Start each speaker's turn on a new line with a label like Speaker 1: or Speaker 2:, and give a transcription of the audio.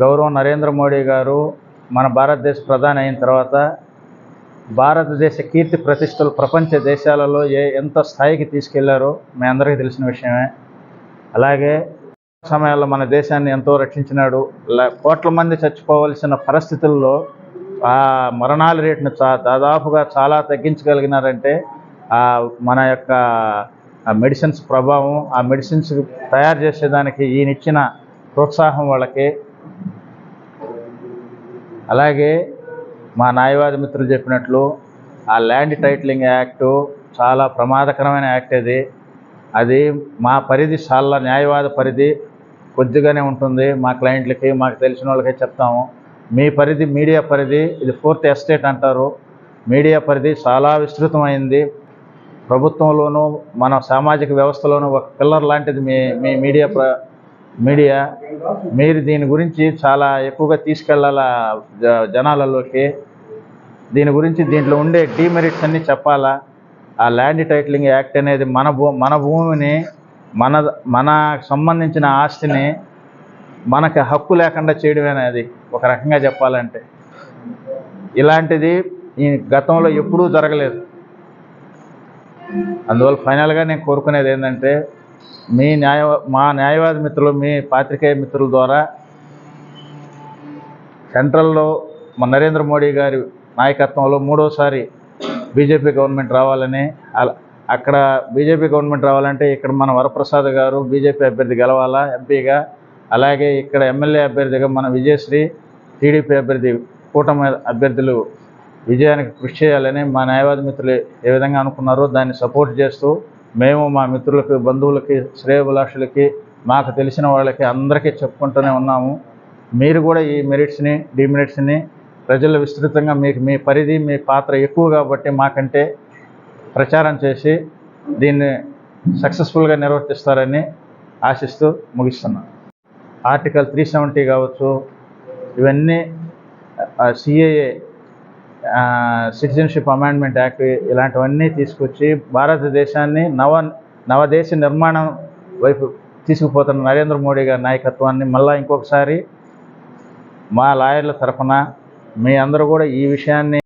Speaker 1: గౌరవ నరేంద్ర మోడీ గారు మన భారతదేశ ప్రధాని అయిన తర్వాత భారతదేశ కీర్తి ప్రతిష్టలు ప్రపంచ దేశాలలో ఏ ఎంత స్థాయికి తీసుకెళ్ళారో మీ అందరికీ తెలిసిన విషయమే. అలాగే సమయాల్లో మన దేశాన్ని ఎంతో రక్షించినాడు. కోట్ల మంది చచ్చిపోవలసిన పరిస్థితుల్లో ఆ మరణాల రేటును చా దాదాపుగా చాలా తగ్గించగలిగినారంటే ఆ మన యొక్క మెడిసిన్స్ ప్రభావం ఆ మెడిసిన్స్ తయారు చేసేదానికి ఈయనిచ్చిన ప్రోత్సాహం వాళ్ళకి అలాగే మా న్యాయవాది మిత్రులు చెప్పినట్లు ఆ ల్యాండ్ టైటిలింగ్ యాక్టు చాలా ప్రమాదకరమైన యాక్ట్ అది. అది మా పరిధి చాలా న్యాయవాద పరిధి. కొద్దిగానే ఉంటుంది. మా క్లయింట్లకి మాకు తెలిసిన వాళ్ళకి చెప్తాము. మీ పరిధి మీడియా పరిధి ఇది ఫోర్త్ ఎస్టేట్ అంటారు. మీడియా పరిధి చాలా విస్తృతమైంది. ప్రభుత్వంలోనూ మన సామాజిక వ్యవస్థలోనూ ఒక పిల్లర్ లాంటిది మీ మీ మీడియా మీడియా. మీరు దీని గురించి చాలా ఎక్కువగా తీసుకెళ్ళాల జ- జనాలలోకి? దీని గురించి దీంట్లో ఉండే డీమెరిట్స్ అన్నీ చెప్పాలా? ఆ ల్యాండ్ టైటిలింగ్ యాక్ట్ అనేది మన భూ మన భూమిని మన మన సంబంధించిన ఆస్తిని మనకి హక్కు లేకుండా చేయడమే అది ఒక రకంగా చెప్పాలంటే. ఇలాంటిది ఈ గతంలో ఎప్పుడూ జరగలేదు. అందువల్ల ఫైనల్గా నేను కోరుకునేది ఏంటంటే మీ న్యాయ మా న్యాయవాది మిత్రులు మీ పాత్రికేయ మిత్రుల ద్వారా సెంట్రల్లో మన నరేంద్ర మోడీ గారి నాయకత్వంలో మూడోసారి బీజేపీ గవర్నమెంట్ రావాలని అక్కడ బీజేపీ గవర్నమెంట్ రావాలంటే ఇక్కడ మన వరప్రసాద్ గారు బీజేపీ అభ్యర్థి గెలవాలా ఎంపీగా? అలాగే ఇక్కడ ఎమ్మెల్యే అభ్యర్థిగా మన విజయశ్రీ టీడీపీ అభ్యర్థి కూటమి అభ్యర్థులు విజయానికి కృషి చేయాలని మా న్యాయవాది మిత్రులు ఏ విధంగా అనుకున్నారో దాన్ని సపోర్ట్ చేస్తూ మేము మా మిత్రులకి బంధువులకి శ్రేయభిలాషులకి మాకు తెలిసిన వాళ్ళకి అందరికీ చెప్పుకుంటూనే ఉన్నాము. మీరు కూడా ఈ మెరిట్స్ని డిమెరిట్స్ని ప్రజలు విస్తృతంగా మీకు మీ పరిధి మీ పాత్ర ఎక్కువ కాబట్టి మాకంటే ప్రచారం చేసి దీన్ని సక్సెస్ఫుల్గా నిర్వర్తిస్తారని ఆశిస్తూ ముగిస్తున్నాను ఆర్టికల్ త్రీ సెవెంటీ కావచ్చు ఇవన్నీ సిఏఏ సిటిజన్షిప్ అమెండ్మెంట్ యాక్ట్ ఇలాంటివన్నీ తీసుకొచ్చి భారతదేశాన్ని నవ నవదేశ నిర్మాణం వైపు తీసుకుపోతున్న నరేంద్ర మోడీ గారి నాయకత్వాన్ని మళ్ళీ ఇంకొకసారి మా లాయర్ల తరఫున మీ అందరూ కూడా ఈ విషయాన్ని